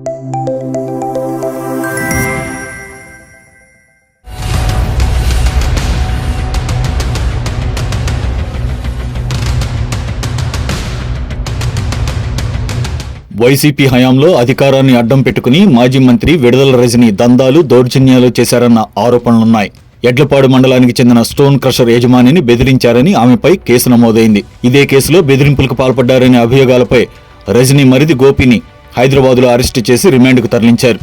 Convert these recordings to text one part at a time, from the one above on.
YCP హయాంలో అధికారాన్ని అడ్డం పెట్టుకుని మాజీ మంత్రి విడుదల రజని దందాలు దౌర్జన్యాలు చేశారన్న ఆరోపణలున్నాయి. ఎడ్లపాడు మండలానికి చెందిన స్టోన్ క్రషర్ యజమానిని బెదిరించారని ఆమెపై కేసు నమోదైంది. ఇదే కేసులో బెదిరింపులకు పాల్పడ్డారనే అభియోగాలపై రజని మరిది గోపిని హైదరాబాద్లో అరెస్టు చేసి రిమాండ్కు తరలించారు.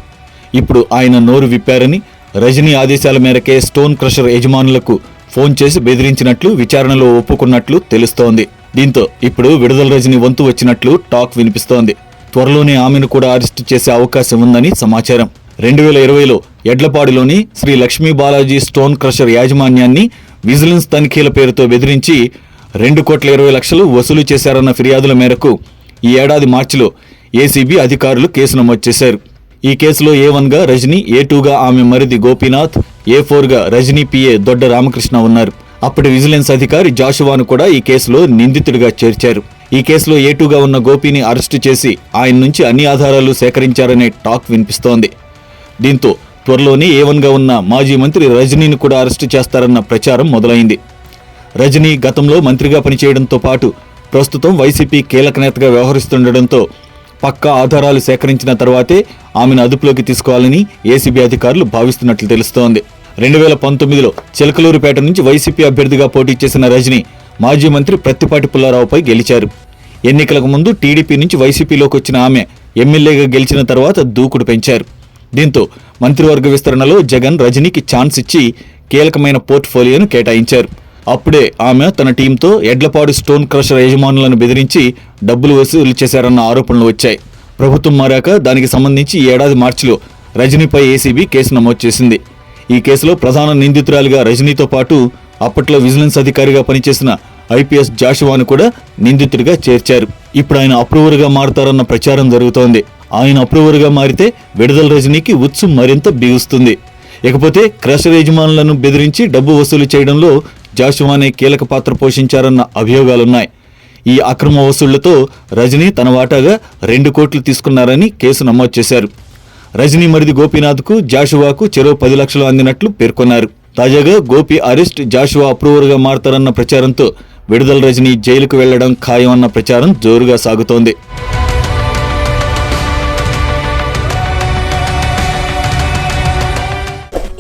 ఇప్పుడు ఆయన నోరు విప్పారని రజనీ ఆదేశాల మేరకే స్టోన్ క్రషర్ యజమానులకు ఫోన్ చేసి బెదిరించినట్లు విచారణలో ఒప్పుకున్నట్లు తెలుస్తోంది. దీంతో ఇప్పుడు విడుదల రజని వంతు వచ్చినట్లు టాక్ వినిపిస్తోంది. త్వరలోనే ఆమెను కూడా అరెస్టు చేసే అవకాశం ఉందని సమాచారం. రెండు వేల ఇరవైలో ఎడ్లపాడులోని శ్రీ లక్ష్మీ బాలాజీ స్టోన్ క్రషర్ యాజమాన్యాన్ని విజిలెన్స్ తనిఖీల పేరుతో బెదిరించి రెండు కోట్ల ఇరవై లక్షలు వసూలు చేశారన్న ఫిర్యాదుల మేరకు ఈ ఏడాది మార్చిలో ఏసీబీ అధికారులు కేసు నమోదు చేశారు. ఈ కేసులో ఏ వన్గా రజనీ ఏ టూగా ఆమె మరిది గోపీనాథ్ ఏ ఫోర్గా రజనీ పిఏ దొడ్డ రామకృష్ణ ఉన్నారు. అప్పటి విజిలెన్స్ అధికారి జాషువాను కూడా ఈ కేసులో నిందితుడిగా చేర్చారు. ఈ కేసులో ఏటుగా ఉన్న గోపిని అరెస్టు చేసి ఆయన నుంచి అన్ని ఆధారాలు సేకరించారనే టాక్ వినిపిస్తోంది. దీంతో త్వరలోనే ఏ వన్గా ఉన్న మాజీ మంత్రి రజనీని కూడా అరెస్టు చేస్తారన్న ప్రచారం మొదలైంది. రజనీ గతంలో మంత్రిగా పనిచేయడంతో పాటు ప్రస్తుతం వైసీపీ కీలక నేతగా వ్యవహరిస్తుండటంతో పక్కా ఆధారాలు సేకరించిన తర్వాతే ఆమెను అదుపులోకి తీసుకోవాలని ఏసీబీ అధికారులు భావిస్తున్నట్లు తెలుస్తోంది. రెండు వేల పంతొమ్మిదిలో చిలకలూరుపేట నుంచి వైసీపీ అభ్యర్థిగా పోటీ చేసిన రజని మాజీ మంత్రి ప్రత్తిపాటి పుల్లారావుపై గెలిచారు. ఎన్నికలకు ముందు టీడీపీ నుంచి వైసీపీలోకి వచ్చిన ఆమె ఎమ్మెల్యేగా గెలిచిన తర్వాత దూకుడు పెంచారు. దీంతో మంత్రివర్గ విస్తరణలో జగన్ రజనీకి ఛాన్స్ ఇచ్చి కీలకమైన పోర్ట్ఫోలియోను కేటాయించారు. అప్పుడే ఆమె తన టీంతో ఎడ్లపాడు స్టోన్ క్రషర్ యజమానులను బెదిరించి డబ్బులు వసూలు చేశారన్న ఆరోపణలు వచ్చాయి. ప్రభుత్వం మారాక దానికి సంబంధించి ఈ ఏడాది మార్చిలో రజనీపై ఏసీబీ కేసు నమోదు చేసింది. ఈ కేసులో ప్రధాన నిందితురాలిగా రజనీతో పాటు అప్పట్లో విజిలెన్స్ అధికారిగా పనిచేసిన ఐపీఎస్ జాషువాను కూడా నిందితుడిగా చేర్చారు. ఇప్పుడు ఆయన అప్రూవర్గా మారతారన్న ప్రచారం జరుగుతోంది. ఆయన అప్రూవర్గా మారితే విడుదల రజనీకి ఉత్సు మరింత బిగుస్తుంది. ఇకపోతే క్రషర్ యజమానులను బెదిరించి డబ్బు వసూలు చేయడంలో జాషువానే కీలక పాత్ర పోషించారన్న అభియోగాలున్నాయి. ఈ అక్రమ వసూళ్ళతో రజనీ తన వాటాగా రెండు కోట్లు తీసుకున్నారని కేసు నమోదు చేశారు. రజనీ మరిది గోపీనాథ్కు జాషువాకు చెరో పది లక్షలు అందినట్లు పేర్కొన్నారు. తాజాగా గోపి అరెస్ట్ జాషువా అప్రూవర్గా మారతారన్న ప్రచారంతో విడుదల రజనీ జైలుకు వెళ్ళడం ఖాయమన్న ప్రచారం జోరుగా సాగుతోంది.